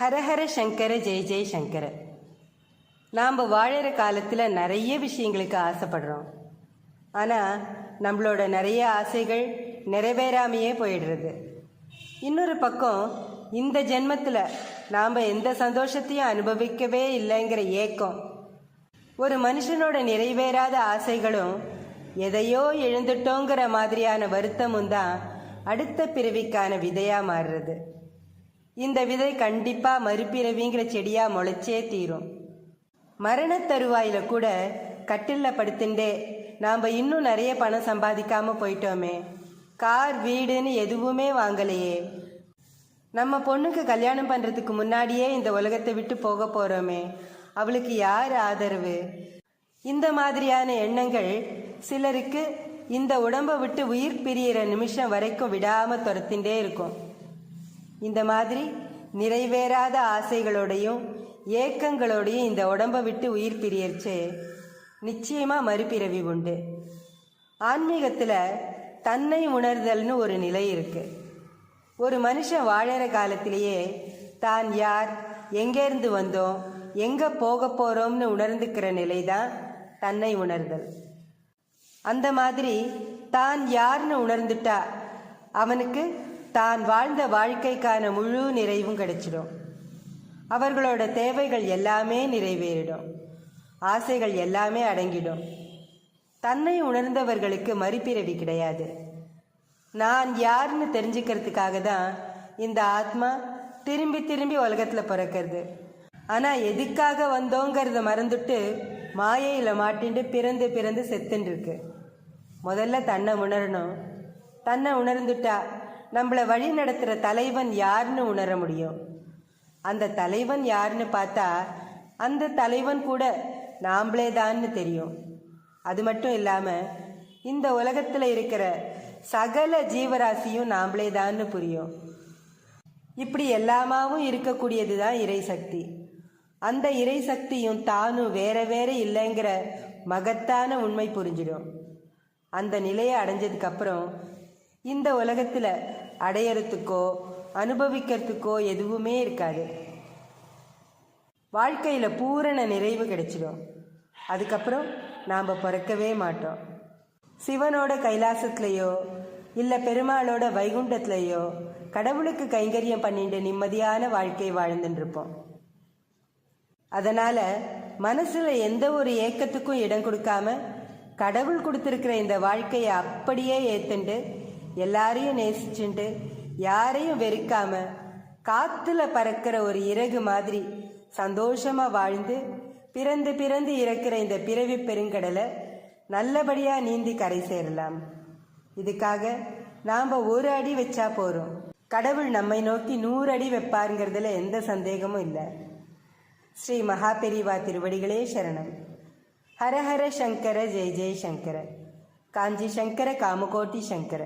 ஹரஹர சங்கர ஜெய் ஜெய் சங்கர. நாம் வாழற காலத்தில் நிறைய விஷயங்களுக்கு ஆசைப்படுறோம். ஆனால் நம்மளோட நிறைய ஆசைகள் நிறைவேறாமையே போயிடுறது. இன்னொரு பக்கம் இந்த ஜென்மத்தில் நாம் எந்த சந்தோஷத்தையும் அனுபவிக்கவே இல்லைங்கிற ஏக்கம். ஒரு மனுஷனோட நிறைவேறாத ஆசைகளும் எதையோ எழுந்துட்டோங்கிற மாதிரியான வருத்தமும் தான் அடுத்த பிறவிக்கான விதையாக மாறுறது. இந்த விதை கண்டிப்பாக மறுபிறவிங்கிற செடியாக முளைச்சே தீரும். மரணத் தருவாயில் கூட கட்டிலில் படுத்துண்டே நாம் இன்னும் நிறைய பணம் சம்பாதிக்காமல் போயிட்டோமே. கார் வீடுன்னு எதுவுமே வாங்கலையே. நம்ம பொண்ணுக்கு கல்யாணம் பண்ணுறதுக்கு முன்னாடியே இந்த உலகத்தை விட்டு போக போகிறோமே அவளுக்கு யார் ஆதரவு? இந்த மாதிரியான எண்ணங்கள் சிலருக்கு இந்த உடம்பை விட்டு உயிர் பிரியிற நிமிஷம் வரைக்கும் விடாமல் துரத்தின்றே இருக்கும். இந்த மாதிரி நிறைவேறாத ஆசைகளோடையும் ஏக்கங்களோடையும் இந்த உடம்பை விட்டு உயிர் பிரியர்ச்சே நிச்சயமாக மறுபிறவி உண்டு. ஆன்மீகத்தில் தன்னை உணர்தல்னு ஒரு நிலை இருக்குது ஒரு மனுஷன் வாழற காலத்திலேயே தான் யார் எங்கேருந்து வந்தோம் எங்கே போக போகிறோம்னு உணர்ந்துக்கிற நிலை தான் தன்னை உணர்தல். அந்த மாதிரி தான் யார்னு உணர்ந்துட்டா அவனுக்கு தான் வாழ்ந்த வாழ்க்கைக்கான முழு நிறைவும் கிடைச்சிடும். அவர்களோட தேவைகள் எல்லாமே நிறைவேறிடும். ஆசைகள் எல்லாமே அடங்கிடும். தன்னை உணர்ந்தவர்களுக்கு மறுபிறவி கிடையாது. நான் யாருன்னு தெரிஞ்சுக்கிறதுக்காக தான் இந்த ஆத்மா திரும்பி திரும்பி உலகத்தில் பிறக்கிறது. ஆனால் எதுக்காக வந்தோங்கிறத மறந்துட்டு மாயையில் மாட்டிண்டு பிறந்து பிறந்து செத்துன்னு இருக்கு. முதல்ல தன்னை உணரணும். தன்னை உணர்ந்துட்டா நம்மளை வழி நடத்துகிற தலைவன் யாருன்னு உணர முடியும். அந்த தலைவன் யாருன்னு பார்த்தா அந்த தலைவன் கூட நாம்ளே தான்னு தெரியும். அது மட்டும் இல்லாமல் இந்த உலகத்தில் இருக்கிற சகல ஜீவராசியும் நாம்ளே தான்னு புரியும். இப்படி எல்லாமாவும் இருக்கக்கூடியது தான் இறை சக்தி அந்த இறை சக்தியும் தானும் வேற வேற இல்லைங்கிற மகத்தான உண்மை புரிஞ்சிடும். அந்த நிலையை அடைஞ்சதுக்கப்புறம் இந்த உலகத்தில் அடையறதுக்கோ அனுபவிக்கிறதுக்கோ எதுவுமே இருக்காது. வாழ்க்கையில் பூரண நிறைவு கிடைச்சிடும். அதுக்கப்புறம் நாம் பிறக்கவே மாட்டோம். சிவனோட கைலாசத்துலேயோ இல்லை பெருமாளோட வைகுண்டத்துலேயோ கடவுளுக்கு கைங்கரியம் பண்ணிட்டு நிம்மதியான வாழ்க்கை வாழ்ந்துட்டு இருப்போம். அதனால் மனசில் எந்த ஒரு ஏக்கத்துக்கும் இடம் கொடுக்காம கடவுள் கொடுத்துருக்கிற இந்த வாழ்க்கையை அப்படியே ஏற்றுண்டு எல்லாரையும் நேசிச்சுண்டு யாரையும் வெறுக்காம காத்துல பறக்கிற ஒரு இறகு மாதிரி சந்தோஷமா வாழ்ந்து பிறந்து பிறந்து இறக்கிற இந்த பிறவி பெருங்கடலை நல்லபடியா நீந்தி கரை சேரலாம். இதுக்காக நாம் ஒரு அடி வச்சா போறோம். கடவுள் நம்மை நோக்கி நூறு அடி வைப்பாருங்கிறதுல எந்த சந்தேகமும் இல்லை. ஸ்ரீ மகாபெரிவா திருவடிகளே சரணம். ஹர ஹர சங்கர ஜெய் ஜெய் சங்கர. காஞ்சி சங்கர காமகோட்டி சங்கர.